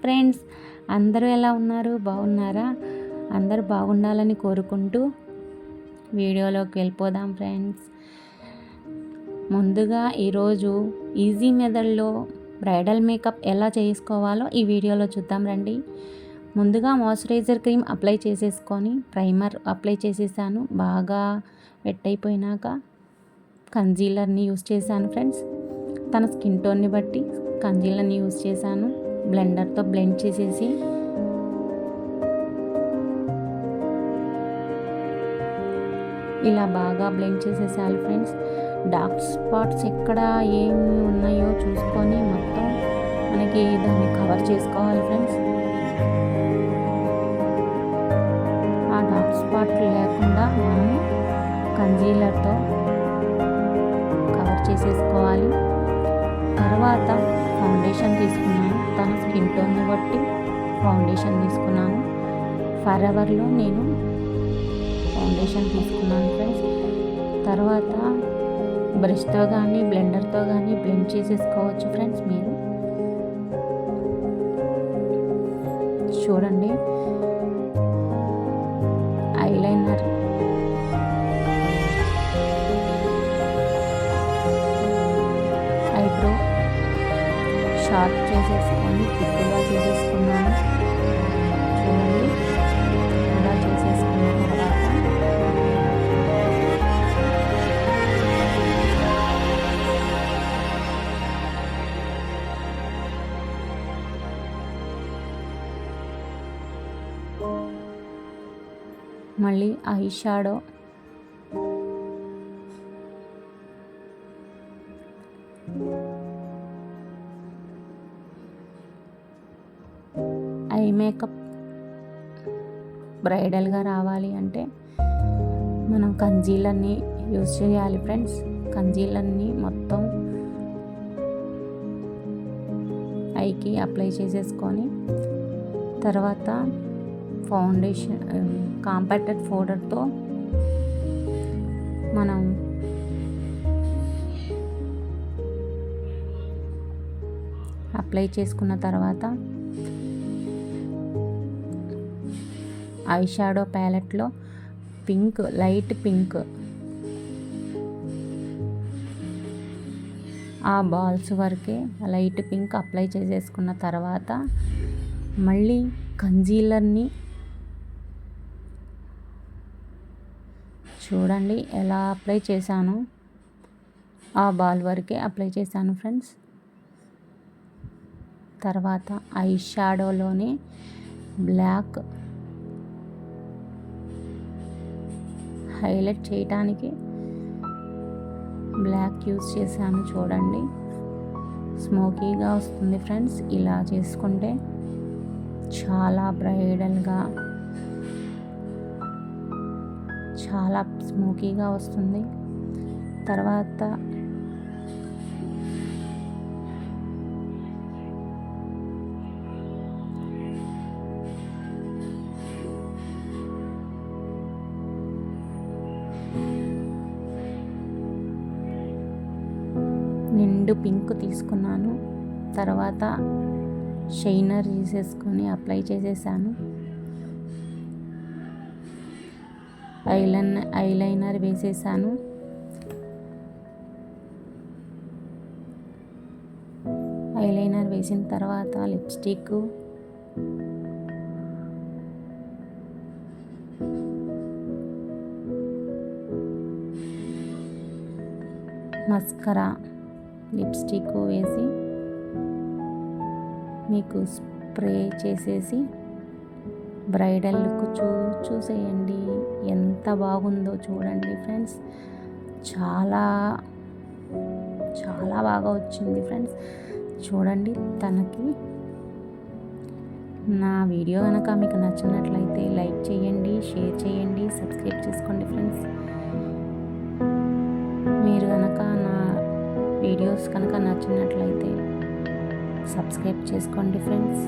Friends అందరూ ఎలా ఉన్నారు? బాగున్నారా? అందరూ బాగుండాలని కోరుకుంటూ వీడియోలోకి వెళ్ళిపోదాం ఫ్రెండ్స్. ముందుగా ఈరోజు ఈజీ మెథడ్లో బ్రైడల్ మేకప్ ఎలా చేసుకోవాలో ఈ వీడియోలో చూద్దాం రండి. ముందుగా మాయిశ్చరైజర్ క్రీమ్ అప్లై చేసేసుకొని ప్రైమర్ అప్లై చేసేసాను. బాగా వెట్ అయిపోయినాక కన్జీలర్ని యూస్ చేశాను ఫ్రెండ్స్. తన స్కిన్ టోన్ని బట్టి కన్జీలర్ని యూస్ చేశాను. బ్లెండర్తో బ్లెండ్ చేసేసి. ఇలా బాగా బ్లెండ్ చేసేసాలి ఫ్రెండ్స్. డార్క్ స్పాట్స్ ఎక్కడ ఏమి ఉన్నాయో చూసుకొని మొత్తం మనకి దాన్ని కవర్ చేసుకోవాలి ఫ్రెండ్స్. ఆ డార్క్ స్పాట్ లేకుండా మనము కంజీలర్తో కవర్ చేసేసుకోవాలి. తర్వాత ఫౌండేషన్ తీసుకున్నాను. తన స్కిన్ టోన్ని బట్టి ఫౌండేషన్ తీసుకున్నాను. ఫర్ అవర్లో నేను ఫౌండేషన్ తీసుకున్నాను ఫ్రెండ్స్ తర్వాత బ్రష్తో కానీ బ్లెండర్తో కానీ బ్లెండ్ చేసేసుకోవచ్చు ఫ్రెండ్స్ మీరు. చూడండి. ఐలైనర్ షార్ట్ చేసేసుకొని తిక్కుగా చేసేసుకున్నాను. చూడండి. ఇలా చేసేసుకున్న తర్వాత మళ్ళీ eye shadow thank you makeup బ్రైడల్గా రావాలి అంటే మనం కంజీలన్నీ యూజ్ చేయాలి ఫ్రెండ్స్. కంజీలన్నీ మొత్తం ఐకి అప్లై చేసేసుకొని తర్వాత ఫౌండేషన్ కాంపాక్టెడ్ పౌడర్తో మనం అప్లై చేసుకున్న తర్వాత ఐ షాడో ప్యాలెట్లో పింక్ లైట్ పింక్. ఆ బాల్స్ వరకే లైట్ పింక్ అప్లై చేసేసుకున్న తర్వాత మళ్ళీ కంజీలర్ని చూడండి ఎలా అప్లై చేశాను. ఆ బాల్ వరకే అప్లై చేశాను ఫ్రెండ్స్. తర్వాత ఐ షాడోలోనే బ్లాక్ హైలైట్ చేయటానికి బ్లాక్ యూస్ చేశాను చూడండి. స్మోకీగా వస్తుంది ఫ్రెండ్స్. ఇలా చేసుకుంటే చాలా బ్రైడల్గా చాలా స్మోకీగా వస్తుంది. తర్వాత రెండు పింక్ తీసుకున్నాను. తర్వాత షైనర్ తీసేసుకొని అప్లై చేసేసాను. ఐలైన్ ఐలైనర్ వేసేసాను. ఐలైనర్ వేసిన తర్వాత లిప్స్టిక్. మస్కరా. లిప్స్టిక్ వేసి మీకు స్ప్రే చేసేసి బ్రైడల్ లుక్ చూ చూసేయండి. ఎంత బాగుందో చూడండి ఫ్రెండ్స్. చాలా చాలా బాగా వచ్చింది ఫ్రెండ్స్. చూడండి తనకి. నా వీడియో కనుక మీకు నచ్చినట్లయితే లైక్ చేయండి షేర్ చేయండి సబ్స్క్రైబ్ చేసుకోండి ఫ్రెండ్స్. వీడియోస్ కనుక నచ్చినట్లయితే సబ్స్క్రైబ్ చేసుకోండి ఫ్రెండ్స్.